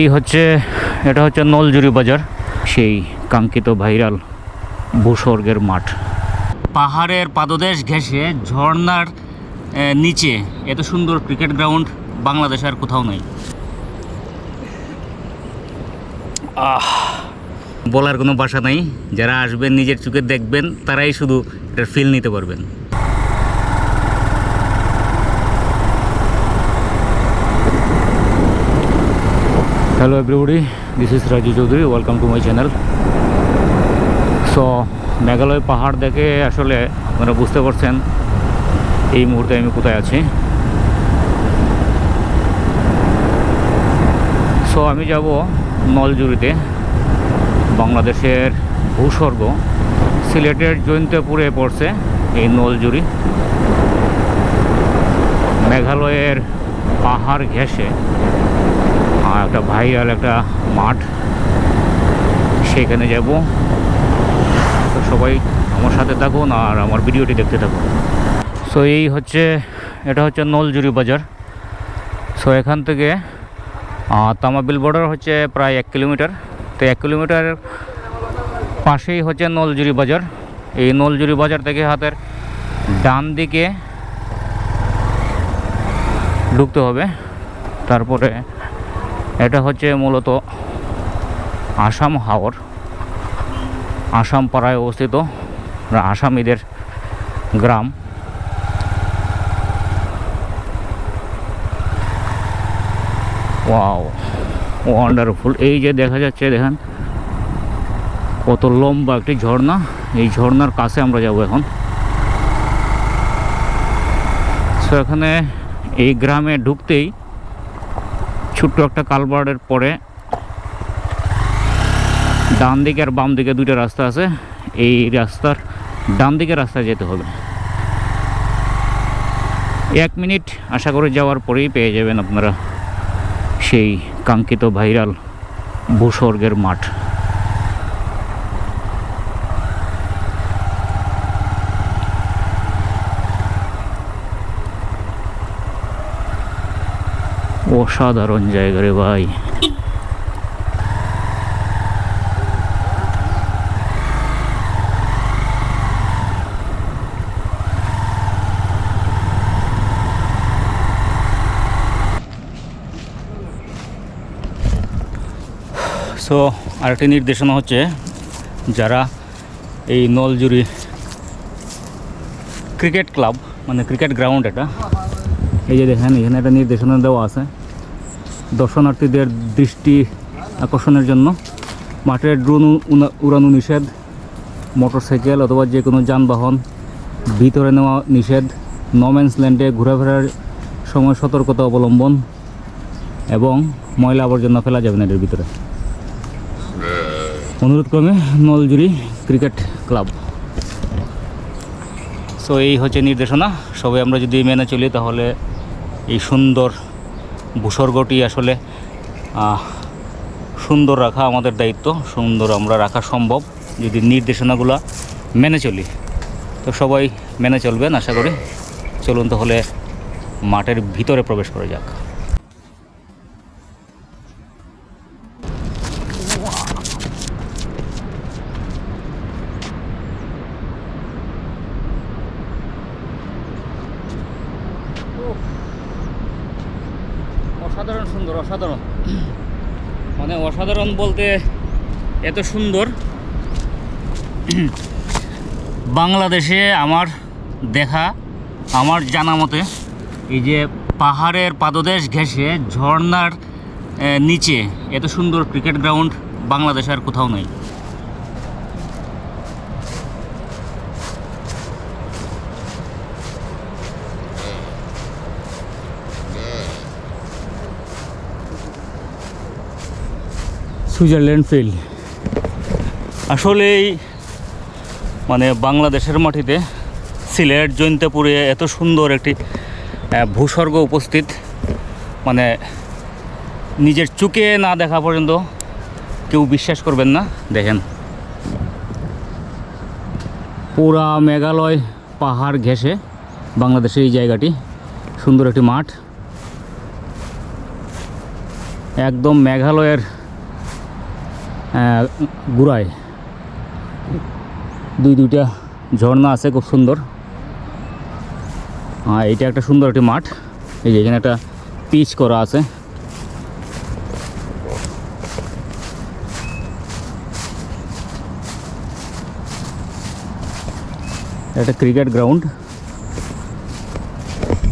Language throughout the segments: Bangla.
এই হচ্ছে, এটা হচ্ছে নলজুরি বাজার, সেই কাঙ্ক্ষিত ভাইরাল ভূস্বর্গের মাঠ। পাহাড়ের পাদদেশ ঘেঁষে ঝর্নার নিচে এত সুন্দর ক্রিকেট গ্রাউন্ড বাংলাদেশে আর কোথাও নেই। আহ, বলার কোনো ভাষা নাই। যারা আসবেন, নিজের চোখে দেখবেন, তারাই শুধু এটার ফিল নিতে পারবেন। Hello everybody this is Raju Chowdhury welcome to my channel so Meghalaya পাহাড় দেখে আসলে আপনারা বুঝতে পারছেন এই মুহূর্তে আমি কোথায় আছি। সো আমি যাব নলজুরিতে, বাংলাদেশের ভূস্বর্গ, সিলেটের জৈন্তপুরে পড়ছে এই নলজুরি। মেঘালয়ের পাহাড় ঘেঁষে একটা ভাইরাল একটা মাঠ। সেখানে যাব। তো সবাই আমার সাথে থাকুন আর আমার ভিডিওটি দেখতে থাকুন। সো এই হচ্ছে, এটা হচ্ছে নলজুরি বাজার। সো এখান থেকে তামাবিল বর্ডার হচ্ছে প্রায় এক কিলোমিটার। তো এক কিলোমিটার পাশেই হচ্ছে নলজুরি বাজার। এই নলজুরি বাজার থেকে হাতের ডান দিকে ঢুকতে হবে। তারপরে এটা হচ্ছে মূলত আসাম হাওর। আসাম পাড়ায় অবস্থিত আসামিদের গ্রাম। ওয়াও ওয়ান্ডারফুল এই যে দেখা যাচ্ছে, দেখেন, কত লম্বা একটি ঝর্ণা। এই ঝর্ণার কাছে আমরা যাব এখন। সো এখানে এই গ্রামে ঢুকতেই ছোট্ট একটা কালভার্টের পরে ডান দিকে আর বাম দিকে দুইটা রাস্তা আছে। এই রাস্তার ডান দিকে রাস্তায় যেতে হবে। এক মিনিট আশা করে যাওয়ার পরেই পেয়ে যাবেন আপনারা সেই কাঙ্ক্ষিত ভাইরাল ভূস্বর্গের মাঠ। অসাধারণ জায়গা রে ভাই। সো আরেকটি নির্দেশনা হচ্ছে, যারা এই নলজুরি ক্রিকেট ক্লাব মানে ক্রিকেট গ্রাউন্ড এটা, এই যে দেখেন, এখানে একটা নির্দেশনা দেওয়া আছে। দর্শনার্থীদের দৃষ্টি আকর্ষণের জন্য মাঠের ড্রোন উড়ানো নিষেধ, মোটরসাইকেল অথবা যে কোনো যানবাহন ভিতরে নেওয়া নিষেধ নমেন্স ল্যান্ডে ঘোরাফেরার সময় সতর্কতা অবলম্বন এবং ময়লা আবর্জনা ফেলা যাবে না এর ভিতরে। অনুরোধ ক্রমে নলজুরি ক্রিকেট ক্লাব। সো এই হচ্ছে নির্দেশনা। সবাই আমরা যদি মেনে চলি তাহলে এই সুন্দর ভূস্বর্গটি আসলে সুন্দর রাখা আমাদের দায়িত্ব, সুন্দর আমরা রাখা সম্ভব যদি নির্দেশনাগুলো মেনে চলি। তো সবাই মেনে চলবেন, আশা করি। চলুন তাহলে মাঠের ভিতরে প্রবেশ করে যাক অসাধারণ সুন্দর, অসাধারণ। মানে অসাধারণ বলতে এত সুন্দর। বাংলাদেশে আমার দেখা, আমার জানা মতে, এই যে পাহাড়ের পাদদেশ ঘেঁষে ঝর্নার নিচে এত সুন্দর ক্রিকেট গ্রাউন্ড বাংলাদেশে আর কোথাও নেই। সুইজারল্যান্ড ফিল্ড আসলেই মানে বাংলাদেশের মাটিতে সিলেট, জৈন্তপুরে এত সুন্দর একটি ভূস্বর্গ উপস্থিত। মানে নিজের চোখে না দেখা পর্যন্ত কেউ বিশ্বাস করবেন না। দেখেন। পুরা মেঘালয় পাহাড় ঘেঁষে বাংলাদেশের এই জায়গাটি। সুন্দর একটি মাঠ। একদম মেঘালয়ের গুড়ায়। দুই দুইটা ঝর্ণা আছে খুব সুন্দর। আর এইটা একটা সুন্দর একটি মাঠ। এই যে এখানে একটা পিচ করা আছে। একটা ক্রিকেট গ্রাউন্ড।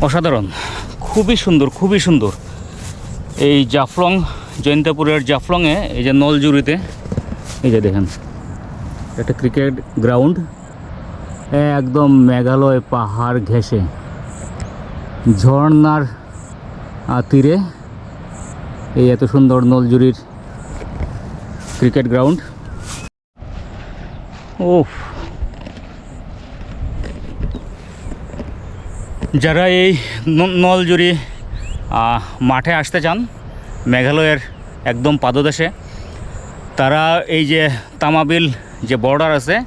অসাধারণ। খুবই সুন্দর খুবই সুন্দর। এই জাফলং জয়ন্তপুরের জাফলংয়ে, এই যে নলজুরিতে, এই যে দেখেন, একটা ক্রিকেট গ্রাউন্ড, একদম মেঘালয় পাহাড় ঘেঁষে ঝর্নার তীরে, এই এত সুন্দর নলজুরির ক্রিকেট গ্রাউন্ড। ওফ যারা এই নলজুরি মাঠে আসতে চান মেঘালয়ের একদম পাদদেশে। তারা এই যে তামাবিল যে বর্ডার আছে,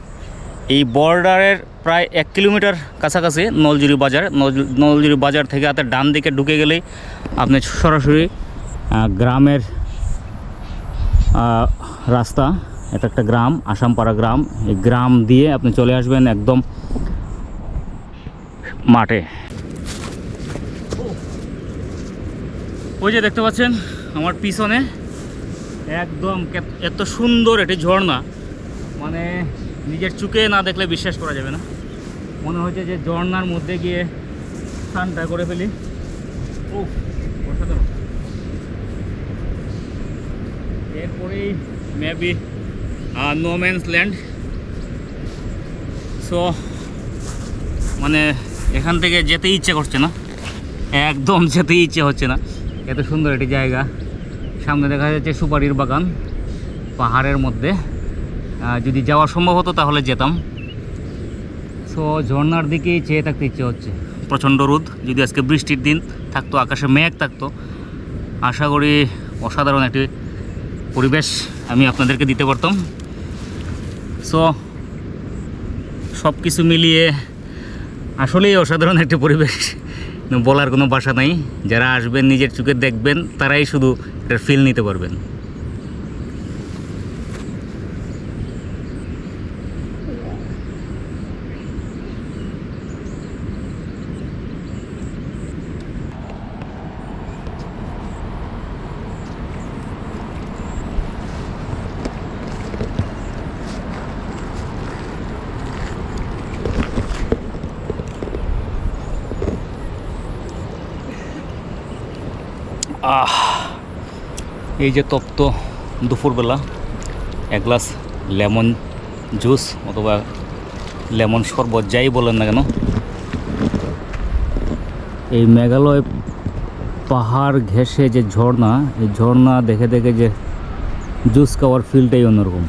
এই বর্ডারের প্রায় এক কিলোমিটার কাছাকাছি নলজুরি বাজার। নল- নলজুরি বাজার থেকে হাতে ডান দিকে ঢুকে গেলেই আপনি সরাসরি গ্রামের রাস্তা। এটা একটা গ্রাম, আসামপাড়া গ্রাম। এই গ্রাম দিয়ে আপনি চলে আসবেন একদম মাঠে। ওই যে দেখতে পাচ্ছেন আমার পিছনে একদম এত সুন্দর একটি ঝর্ণা। মানে নিজের চোখে না দেখলে বিশ্বাস করা যাবে না। মনে হচ্ছে যে ঝর্ণার মধ্যে গিয়ে স্নানটা করে ফেলি। ও অসাধারণ। এরপরেই maybe no man's land so মানে এখান থেকে যেতেই ইচ্ছে করছে না। একদম যেতেই ইচ্ছে হচ্ছে না। এত সুন্দর একটি জায়গা। সামনে দেখা যাচ্ছে সুপারির বাগান পাহাড়ের মধ্যে। যদি যাওয়া সম্ভব হতো তাহলে যেতাম। সো ঝর্নার দিকেই চেয়ে থাকতে ইচ্ছে হচ্ছে। প্রচণ্ড রোদ, যদি আজকে বৃষ্টির দিন থাকতো, আকাশে মেঘ থাকতো, আশা করি অসাধারণ একটি পরিবেশ আমি আপনাদেরকে দিতে পারতাম। সো সব কিছু মিলিয়ে আসলেই অসাধারণ একটি পরিবেশ। বলার কোনো ভাষা নাই। যারা আসবেন, নিজের চোখে দেখবেন, তারাই শুধু এটার ফিল নিতে পারবেন। আহ এই যে তপ্ত দুপুরবেলা, এক গ্লাস লেমন জুস অথবা লেমন শরবত, যাই বলেন না কেন। এই মেঘালয় পাহাড় ঘেসে যে ঝর্ণা, এই ঝর্ণা দেখে দেখে যে জুস খাওয়ার ফিলটাই অন্যরকম।